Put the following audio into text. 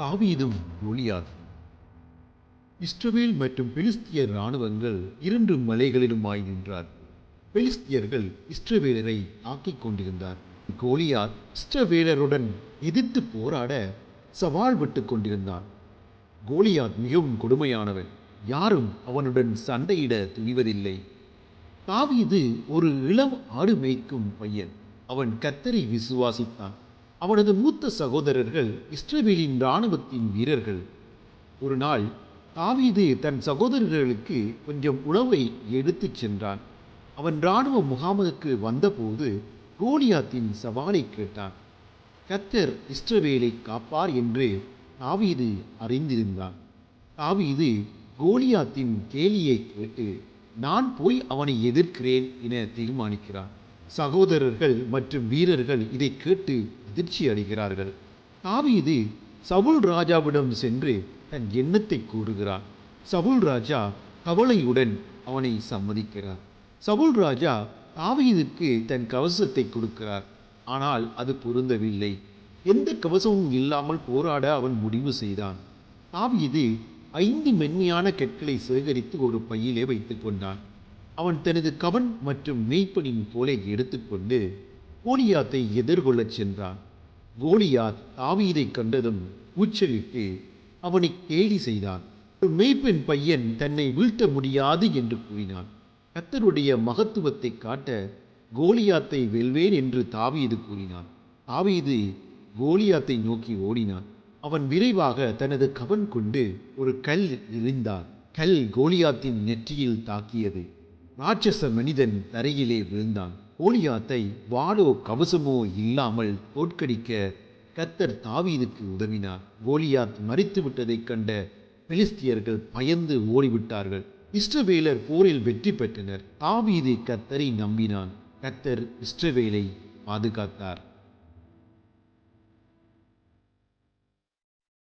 தாவீதும் கோலியாத் இஸ்ரவேல் மற்றும் பெலிஸ்தியர் இராணுவங்கள் இரண்டு மலைகளிலுமாய் நின்றார் பெலிஸ்தியர்கள் இஸ்ரவேலரை தாக்கிக் கொண்டிருந்தார். கோலியார் இஸ்ரவேலருடன் எதிர்த்து போராட சவால் விட்டு கொண்டிருந்தான். கோலியாத் மிகவும் கொடுமையானவன். யாரும் அவனுடன் சண்டையிட துணிவதில்லை. தாவீது ஒரு இளம் ஆடு மேய்க்கும் பையன். அவன் கத்தரை விசுவாசித்தான். அவனது மூத்த சகோதரர்கள் இஸ்ரவேலின் இராணுவத்தின் வீரர்கள். ஒரு நாள் தாவீது தன் சகோதரர்களுக்கு கொஞ்சம் உணவை எடுத்துச் சென்றான். அவன் இராணுவ முகாமுக்கு வந்தபோது கோலியாத்தின் சவாலை கேட்டான். கத்தர் இஸ்ரவேலை காப்பார் என்று தாவீது அறிந்திருந்தான். தாவீது கோலியாத்தின் கேலியை கேட்டு நான் போய் அவனை எதிர்க்கிறேன் என தீர்மானிக்கிறான். சகோதரர்கள் மற்றும் வீரர்கள் இதை கேட்டு அதிர்ச்சி அடைகிறார்கள். தாவீது சவுல் ராஜாவிடம் சென்று தன் எண்ணத்தை கூறுகிறான். சவுல் ராஜா கவலையுடன் அவனை சம்மதிக்கிறார். சவுல் ராஜா தாவீதுக்கு தன் கவசத்தை கொடுக்கிறார். ஆனால் அது பொருந்தவில்லை. எந்த கவசமும் இல்லாமல் போராட அவன் முடிவு செய்தான். தாவீது ஐந்து மென்மையான கற்களை சேகரித்து ஒரு பையிலே வைத்துக் கொண்டான். அவன் தனது கவன் மற்றும் மெய்ப்பனின் போலை எடுத்துக்கொண்டு கோலியாத்தை எதிர்கொள்ளச் சென்றான். கோலியாத் தாவீதை கண்டதும் கூச்சலிட்டு அவனை கேலி செய்தான். ஒரு மெய்ப்பெண் பையன் தன்னை வீழ்த்த முடியாது என்று கூறினான். கத்தருடைய மகத்துவத்தை காட்ட கோலியாத்தை வெல்வேன் என்று தாவீது கூறினான். தாவீது கோலியாத்தை நோக்கி ஓடினான். அவன் விரைவாக தனது கவன் கொண்டு ஒரு கல் எறிந்தான். கல் கோலியாத்தின் நெற்றியில் தாக்கியது. ராட்சச மனிதன் தரையிலே விழுந்தான். கோலியாத்தை வாளோ கவசமோ இல்லாமல் தோற்கடிக்க கத்தர் தாவீதுக்கு உதவினார். கோலியாத் மறித்து விட்டதைக் கண்ட பெலிஸ்தியர்கள் பயந்து ஓடிவிட்டார்கள். இஸ்ரவேலர் போரில் வெற்றி பெற்றனர். தாவீது கத்தரை நம்பினான். கத்தர் இஸ்ரவேலை பாதுகாத்தார்.